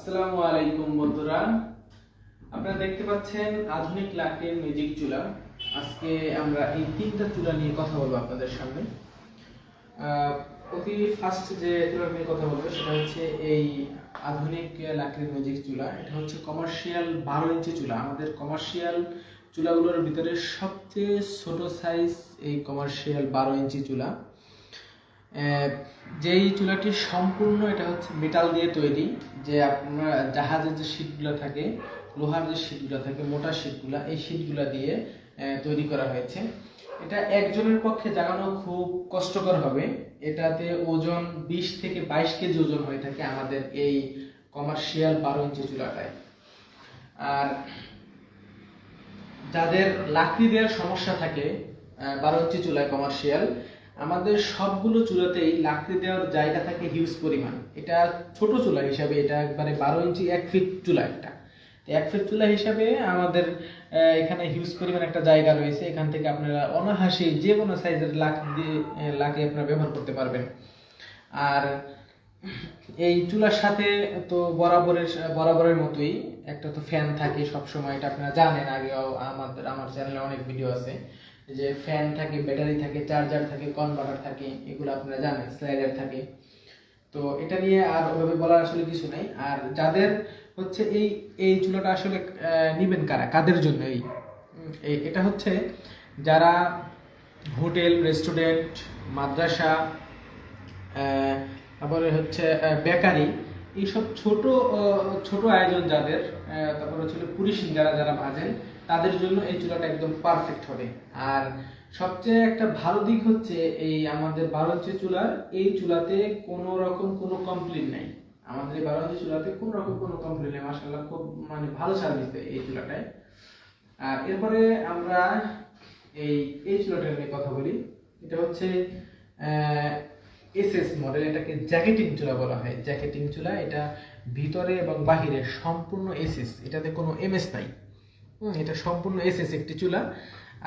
আসসালামু আলাইকুম বন্ধুরা। আপনারা দেখতে পাচ্ছেন আধুনিক লাকের ম্যাজিক চুলা। আজকে আমরা এই তিনটা চুলা নিয়ে কথা বলব আপনাদের সামনে। অতি ফার্স্ট যে চুলা নিয়ে কথা বলব সেটা হচ্ছে এই আধুনিক লাকড়ির ম্যাজিক চুলা। এটা হচ্ছে কমার্শিয়াল বারো ইঞ্চি চুলা। আমাদের কমার্শিয়াল চুলাগুলোর ভিতরে সবচেয়ে ছোট সাইজ এই কমার্শিয়াল বারো ইঞ্চি চুলা। যেই চুলাটি সম্পূর্ণ এটা হচ্ছে মেটাল দিয়ে তৈরি, যে আপনার জাহাজের যে শীটগুলো থাকে, লোহার যে শীটগুলো থাকে, মোটা শীটগুলো এই শীটগুলো দিয়ে তৈরি করা হয়েছে। এটা একজনের পক্ষে জাগানো খুব কষ্টকর হবে। এটাতে ওজন বিশ থেকে বাইশ কেজি ওজন হয়ে থাকে আমাদের এই কমার্শিয়াল বারো ইঞ্চি চুলাটায়। আর যাদের লাকড়ি দেওয়ার সমস্যা থাকে বারো ইঞ্চি চুলায় কমার্শিয়াল আমাদের সবগুলো চুলাতেই লাকড়ি দেওয়ার জায়গা থাকে হিউজ পরিমাণ। এটা ছোট চুলা হিসাবে, এটা একবারে বারো ইঞ্চি, এক ফিট চুলা একটা। এক ফিট চুলা হিসাবে আমাদের এখানে হিউজ পরিমাণ একটা জায়গা রয়েছে। এখান থেকে আপনারা অনাহাসে যে কোনো সাইজের লাক দিয়ে লাকে আপনারা ব্যবহার করতে পারবেন। আর এই চুলার সাথে তো বরাবরের বরাবরের মতোই একটা তো ফ্যান থাকে সবসময়। এটা আপনারা জানেন আগেও আমাদের, আমার চ্যানেলে অনেক ভিডিও আছে। যে ফ্যান থাকে ব্যাটারি থাকে চার্জার থাকে কনভার্টার থাকে, এগুলো আপনারা জানেন স্লাইডার থাকে। তো এটা নিয়ে আর ওভাবে বলার আসলে কিছু নাই। আর যাদের হচ্ছে এই এই চুলাটা আসলে নিবেন কারা? কাদের জন্য এই? এটা হচ্ছে যারা হোটেল, রেস্টুরেন্ট, মাদ্রাসা তারপরে হচ্ছে বেকারি, এইসব ছোট ছোট আয়োজন যাদের তারপরে হচ্ছে পুরি যারা যারা ভাজেন তাদের জন্য এই চুলাটা একদম পারফেক্ট হবে। আর সবচেয়ে একটা ভালো দিক হচ্ছে এই আমাদের বারো ইঞ্চি চুলার, এই চুলাতে কোনো রকম কোনো কমপ্লেন নাই। আমাদের এই বারো ইঞ্চি চুলাতে কোনো রকম কোনো কমপ্লেন নেই মাসাল্লাহ খুব মানে ভালো সার্ভিস দেয় এই চুলাটায়। আর এরপরে আমরা এই এই চুলাটা নিয়ে কথা বলি। এটা হচ্ছে এসএস মডেল এটাকে জ্যাকেটিং চুলা বলা হয়। জ্যাকেটিং চুলা, এটা ভিতরে এবং বাহিরে সম্পূর্ণ এসএস, এটাতে কোনো এমএস নাই। এটা সম্পূর্ণ এসএস একটি চুলা।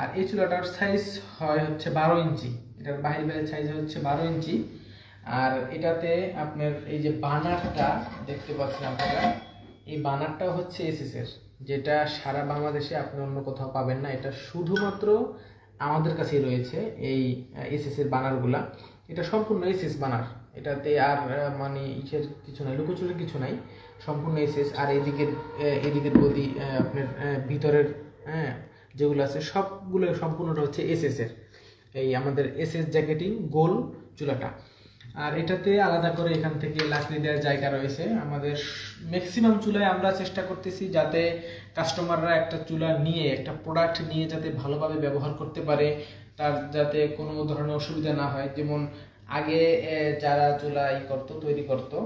আর এই চুলাটার সাইজ হয় হচ্ছে বারো ইঞ্চি। এটার বাহির বাইরের সাইজ হচ্ছে বারো ইঞ্চি। আর এটাতে আপনার এই যে বানারটা দেখতে পাচ্ছেন আপনারা, এই বানারটাও হচ্ছে এসএস এর, যেটা সারা বাংলাদেশে আপনি অন্য কোথাও পাবেন না। এটা শুধুমাত্র আমাদের কাছেই রয়েছে এই এসএস এর বানারগুলা। এটা সম্পূর্ণ এসএস বানার। এটাতে আর মানে ইসের কিছু নাই লুকোচুরির কিছু নাই সম্পূর্ণ এসএস। আর এদিকের এদিকের আহ, আপনার ভিতরের হ্যাঁ যেগুলো আছে সবগুলো সম্পূর্ণটা হচ্ছে এসএস এর। এই আমাদের এসএস জ্যাকেটিং গোল চুলাটা। আর এটাতে আলাদা করে এখান থেকে লাকড়ি দেওয়ার জায়গা রয়েছে। আমাদের ম্যাক্সিমাম চুলায় আমরা চেষ্টা করতেছি যাতে কাস্টমাররা একটা চুলা নিয়ে একটা প্রোডাক্ট নিয়ে যাতে ভালোভাবে ব্যবহার করতে পারে তার যাতে কোনো ধরনের অসুবিধা না হয়। যেমন আগে যারা চুলা ই করতো তৈরি করতো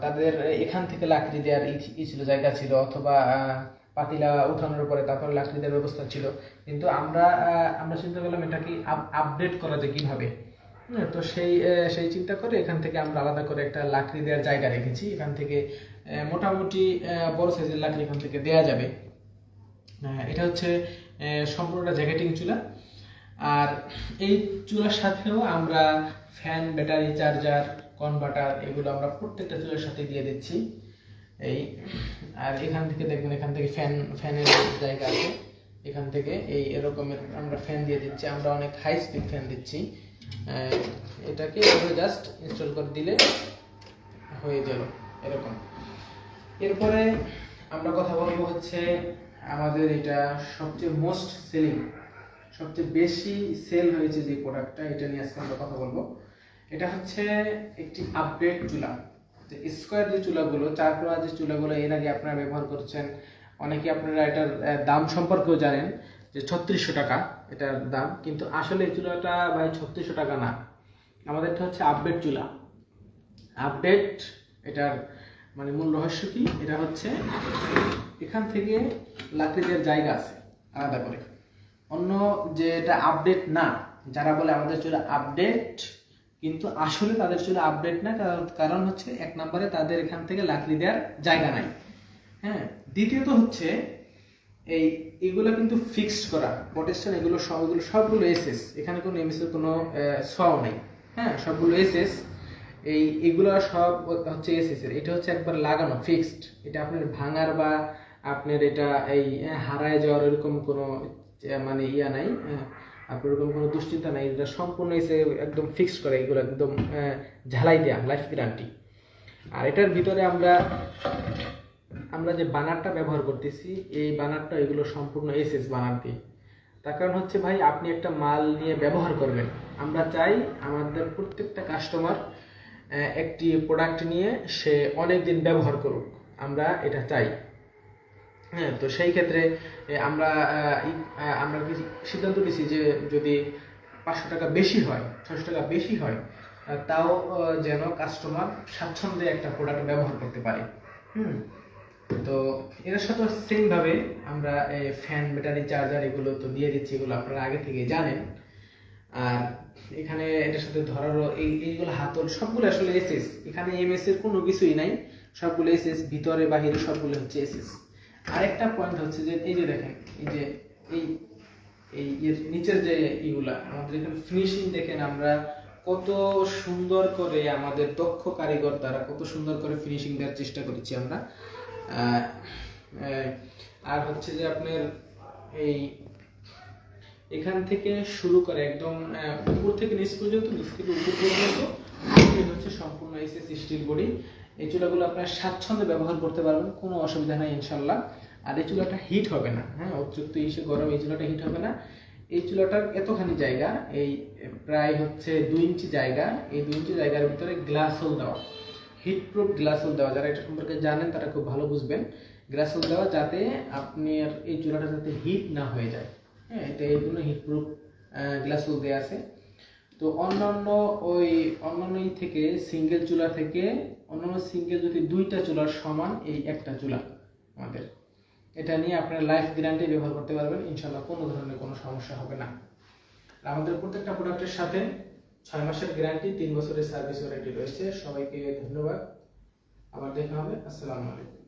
তাদের এখান থেকে লাকড়ি দেওয়ার ই- ছিল জায়গা ছিল অথবা পাতিলা উঠানোর পরে তারপরে লাকড়ি দেওয়ার ব্যবস্থা ছিল। কিন্তু আমরা আমরা চিন্তা করলাম এটাকে আপডেট করা যায় কীভাবে? হ্যাঁ, তো সেই সেই চিন্তা করে এখান থেকে আমরা আলাদা করে একটা লাকড়ি দেওয়ার জায়গা রেখেছি। এখান থেকে মোটামুটি বড় সাইজের লাকড়ি এখান থেকে দেওয়া যাবে। আহ, এটা হচ্ছে সম্পূর্ণটা জ্যাকেটিং চুলা। আর এই চুলার সাথেও আমরা ফ্যান ব্যাটারি চার্জার কনভার্টার এগুলো আমরা প্রত্যেকটা চুলার সাথে দিয়ে দিচ্ছি। এই, আর এখান থেকে দেখবেন এখান থেকে ফ্যান ফ্যানের জায়গা আছে। এখান থেকে এই এরকমের আমরা ফ্যান দিয়ে দিচ্ছি। আমরা অনেক হাই স্পিড ফ্যান দিচ্ছি এটাকে জাস্ট ইনস্টল করে দিলে হয়ে যাবে এরকম। এরপরে আমরা কথা বলব হচ্ছে আমাদের এটা সবচেয়ে মোস্ট সেলিং সবচেয়ে বেশি সেল হয়েছে যে প্রোডাক্টটা এটা নিয়ে আজকে আমরা কথা বলব। এটা হচ্ছে একটি আপডেট চুলা। যে স্কোয়ার যে চুলাগুলো, চার কোনা যে চুলাগুলো, এর আগে আপনারা ব্যবহার করছেন, অনেকে আপনারা এটার দাম সম্পর্কেও জানেন, যে ছত্রিশশো টাকা এটার দাম। কিন্তু আসলে এই চুলাটা ভাই ছত্রিশশো টাকা না। আমাদেরটা হচ্ছে আপডেট চুলা। আপডেট এটার মানে মূল রহস্য কি? এটা হচ্ছে এখান থেকে লাকড়ি দেওয়ার জায়গা আছে, আলাদা করে। অন্য যে এটা আপডেট না, যারা বলে আমাদের চুলা আপডেট কিন্তু আসলে তাদের চুলা আপডেট না, কারণ হচ্ছে এক নম্বরে তাদের এখান থেকে লাকড়ি দেওয়ার জায়গা নাই। হ্যাঁ দ্বিতীয়ত হচ্ছে এই, এগুলো কিন্তু ফিক্সড করা প্রোটেকশন এগুলো সব, এগুলো সবগুলো এসএস এখানে কোনো এমএস এর কোনো ছোঁয়াও নেই। হ্যাঁ সবগুলো এসএস এই, এগুলো সব হচ্ছে এসএস এর, এটা হচ্ছে একবার লাগানো ফিক্সড এটা আপনার ভাঙার বা আপনার এটা এই হারায় যাওয়ার এরকম কোনো মানে ইয়া নাই আপনার ওরকম কোনো দুশ্চিন্তা নাই, এটা সম্পূর্ণ এসে একদম ফিক্সড করে, এগুলো একদম ঝালাই দেয়া লাইফ গ্যারান্টি আর এটার ভিতরে আমরা আমরা যে বানারটা ব্যবহার করতেছি, এই বানারটা এগুলো সম্পূর্ণ এসএস বানার দিয়ে। তার কারণ হচ্ছে ভাই, আপনি একটা মাল নিয়ে ব্যবহার করবেন। আমরা চাই আমাদের প্রত্যেকটা কাস্টমার একটি প্রোডাক্ট নিয়ে সে অনেক দিন ব্যবহার করুক। আমরা এটা চাই। হ্যাঁ তো সেই ক্ষেত্রে আমরা আমরা সিদ্ধান্ত নিয়েছি যে যদি পাঁচশো টাকা বেশি হয় ছশো টাকা বেশি হয় তাও যেন কাস্টমার স্বাচ্ছন্দ্যে একটা প্রোডাক্ট ব্যবহার করতে পারে। হুম? তো এর সাথে সেম ভাবে আমরা ফ্যান ব্যাটারি চার্জার এগুলো তো দিয়ে দিচ্ছি, এগুলো আপনারা আগে থেকে জানেন। আর এখানে এটার সাথে ধরারও, এই, এইগুলো হাতল সবগুলো আসলে এসএস এখানে এমএস এর কোনো কিছুই নাই, সবগুলো এসএস ভিতরে, বাহিরে সবগুলো হচ্ছে এসএস আরেকটা পয়েন্ট হচ্ছে যে, এই যে দেখেন, এই যে, এই এই এর নিচের যে ইগুলা আমাদের এখানে ফিনিশিং দেখেন আমরা কত সুন্দর করে আমাদের দক্ষ কারিগর দ্বারা কত সুন্দর করে ফিনিশিং দেওয়ার চেষ্টা করেছি আমরা। আর হচ্ছে যে আপনার এই এখান থেকে শুরু করে একদম উপর থেকে নিচ পর্যন্ত, নিচ থেকে উপর পর্যন্ত হচ্ছে সম্পূর্ণ এসএস স্টিল বডি এই চুলাগুলো আপনার স্বাচ্ছন্দ্যে ব্যবহার করতে পারবেন, কোনো অসুবিধা নাই ইনশাল্লাহ। আর এই চুলাটা হিট হবে না হ্যাঁ অতিরিক্ত ইসে গরম, এই চুলাটা হিট হবে না। এই চুলাটার এতখানি জায়গা, এই প্রায় হচ্ছে দুই ইঞ্চি জায়গা, এই দুই ইঞ্চি জায়গার ভিতরে গ্লাস হোল দেওয়া। হিট প্রুফ গ্লাস হোল দেওয়া, যারা এটা সম্পর্কে জানেন তারা খুব ভালো বুঝবেন। গ্লাস হোল দেওয়া যাতে আপনার এই চুলাটা যাতে হিট না হয়ে যায়। হ্যাঁ এটা এই জন্য হিট প্রুফ গ্লাস হোল দেওয়া আছে। তো অন্যান্য ওই অন্যান্য থেকে সিঙ্গেল চুলা থেকে অন্যান্য সিঙ্গেল যদি দুইটা চুলার সমান, এই একটা চুলা আমাদের। এটা নিয়ে আপনারা লাইফ গ্যারান্টি ব্যবহার করতে পারবেন। ইনশাল্লাহ কোনো ধরনের কোনো সমস্যা হবে না। আমাদের প্রত্যেকটা প্রোডাক্টের সাথে ছয় মাসের গ্যারান্টি তিন বছরের সার্ভিস ওয়ারেন্টি রয়েছে। সবাইকে ধন্যবাদ। আবার দেখা হবে। আসসালামু আলাইকুম।